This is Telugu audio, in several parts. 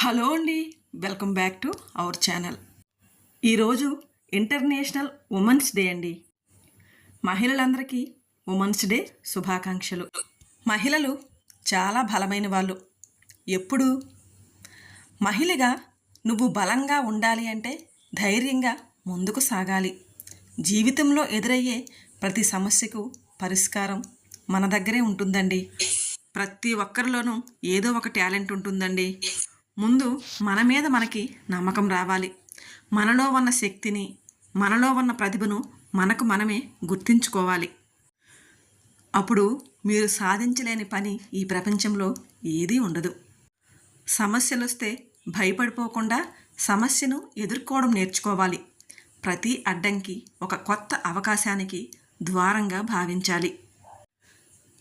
హలో అండి welcome back to our channel. ఈరోజు ఇంటర్నేషనల్ ఉమెన్స్ డే అండి. మహిళలందరికీ ఉమెన్స్ డే శుభాకాంక్షలు. మహిళలు చాలా బలమైన వాళ్ళు. ఎప్పుడు? మహిళగా నువ్వు బలంగా ఉండాలి అంటే ధైర్యంగా ముందుకు సాగాలి. జీవితంలో ఎదురయ్యే ప్రతి సమస్యకు పరిష్కారం మన దగ్గరే ఉంటుందండి. ప్రతి ఒక్కరిలోనూ ఏదో ఒక టాలెంట్ ఉంటుందండి. ముందు మన మీద మనకి నమ్మకం రావాలి. మనలో ఉన్న శక్తిని మనలో ఉన్న ప్రతిభను మనకు మనమే గుర్తించుకోవాలి. అప్పుడు మీరు సాధించలేని పని ఈ ప్రపంచంలో ఏదీ ఉండదు. సమస్యలు వస్తే భయపడిపోకుండా సమస్యను ఎదుర్కోవడం నేర్చుకోవాలి. ప్రతి అడ్డంకి ఒక కొత్త అవకాశానికి ద్వారంగా భావించాలి.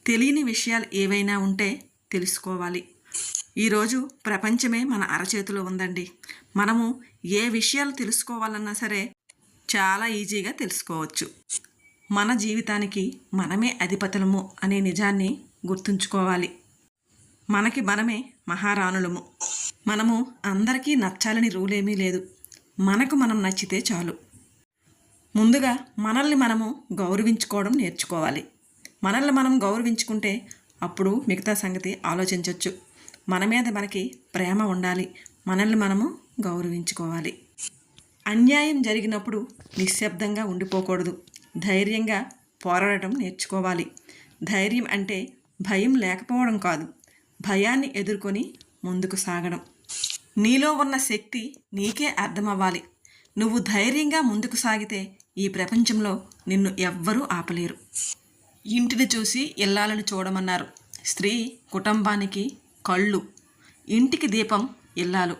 తెలియని విషయాలు ఏవైనా ఉంటే తెలుసుకోవాలి. ఈరోజు ప్రపంచమే మన అరచేతిలో ఉందండి. మనము ఏ విషయాలు తెలుసుకోవాలన్నా సరే చాలా ఈజీగా తెలుసుకోవచ్చు. మన జీవితానికి మనమే అధిపతులము అనే నిజాన్ని గుర్తుంచుకోవాలి. మనకి మనమే మహారాణులము. మనము అందరికీ నచ్చాలని రూలేమీ లేదు. మనకు మనం నచ్చితే చాలు. ముందుగా మనల్ని మనము గౌరవించుకోవడం నేర్చుకోవాలి. మనల్ని మనం గౌరవించుకుంటే అప్పుడు మిగతా సంగతి ఆలోచించవచ్చు మన మీద మనకి ప్రేమ ఉండాలి. మనల్ని మనము గౌరవించుకోవాలి. అన్యాయం జరిగినప్పుడు నిశ్శబ్దంగా ఉండిపోకూడదు. ధైర్యంగా పోరాడటం నేర్చుకోవాలి. ధైర్యం అంటే భయం లేకపోవడం కాదు. భయాన్ని ఎదుర్కొని ముందుకు సాగడం. నీలో ఉన్న శక్తి నీకే అర్థమవ్వాలి. నువ్వు ధైర్యంగా ముందుకు సాగితే ఈ ప్రపంచంలో నిన్ను ఎవ్వరూ ఆపలేరు. ఇంటిని చూసి ఇల్లాలను చూడమన్నారు. స్త్రీ కుటుంబానికి కళ్ళు ఇంటికి దీపం ఇల్లాలు.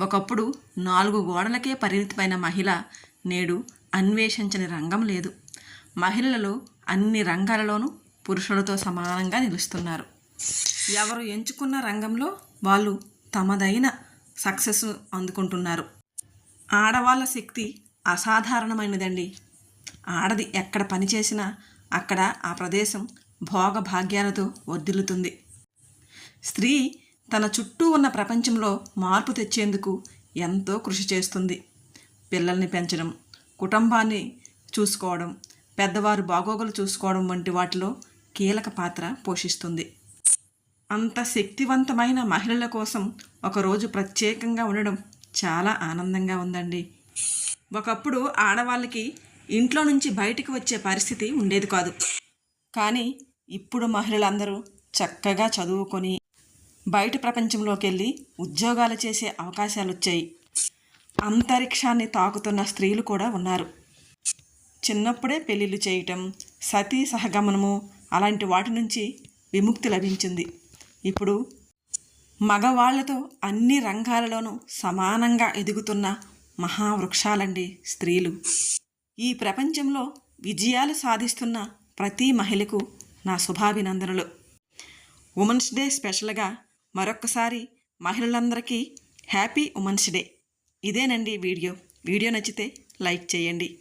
ఒకప్పుడు నాలుగు గోడలకే పరిమితమైన మహిళ నేడు అన్వేషించని రంగం లేదు. మహిళలు అన్ని రంగాలలోనూ పురుషులతో సమానంగా నిలుస్తున్నారు. ఎవరు ఎంచుకున్న రంగంలో వాళ్ళు తమదైన సక్సెస్ అందుకుంటున్నారు. ఆడవాళ్ళ శక్తి అసాధారణమైనదండి. ఆడది ఎక్కడ పనిచేసినా అక్కడ ఆ ప్రదేశం భోగభాగ్యాలతో వర్ధిల్లుతుంది స్త్రీ తన చుట్టూ ఉన్న ప్రపంచంలో మార్పు తెచ్చేందుకు ఎంతో కృషి చేస్తుంది. పిల్లల్ని పెంచడం కుటుంబాన్ని చూసుకోవడం పెద్దవారు బాగోగులు చూసుకోవడం వంటి వాటిలో కీలక పాత్ర పోషిస్తుంది. అంత శక్తివంతమైన మహిళల కోసం ఒకరోజు ప్రత్యేకంగా ఉండడం చాలా ఆనందంగా ఉందండి. ఒకప్పుడు ఆడవాళ్ళకి ఇంట్లో నుంచి బయటికి వచ్చే పరిస్థితి ఉండేది కాదు. కానీ ఇప్పుడు మహిళలందరూ చక్కగా చదువుకొని బయట ప్రపంచంలోకి వెళ్ళి ఉద్యోగాలు చేసే అవకాశాలు వచ్చాయి అంతరిక్షాన్ని తాకుతున్న స్త్రీలు కూడా ఉన్నారు. చిన్నప్పుడే పెళ్ళిళ్ళు చేయటం సతీ సహగమనము అలాంటి వాటి నుంచి విముక్తి లభించింది. ఇప్పుడు మగవాళ్ళతో అన్ని రంగాలలోనూ సమానంగా ఎదుగుతున్న మహావృక్షాలండి స్త్రీలు. ఈ ప్రపంచంలో విజయాలు సాధిస్తున్న ప్రతి మహిళకు నా శుభాభినందనలు. ఉమెన్స్ డే స్పెషల్గా మరొక్కసారి మహిళలందరికీ హ్యాపీ ఉమెన్స్ డే. ఇదేనండి వీడియో. వీడియో నచ్చితే లైక్ చేయండి.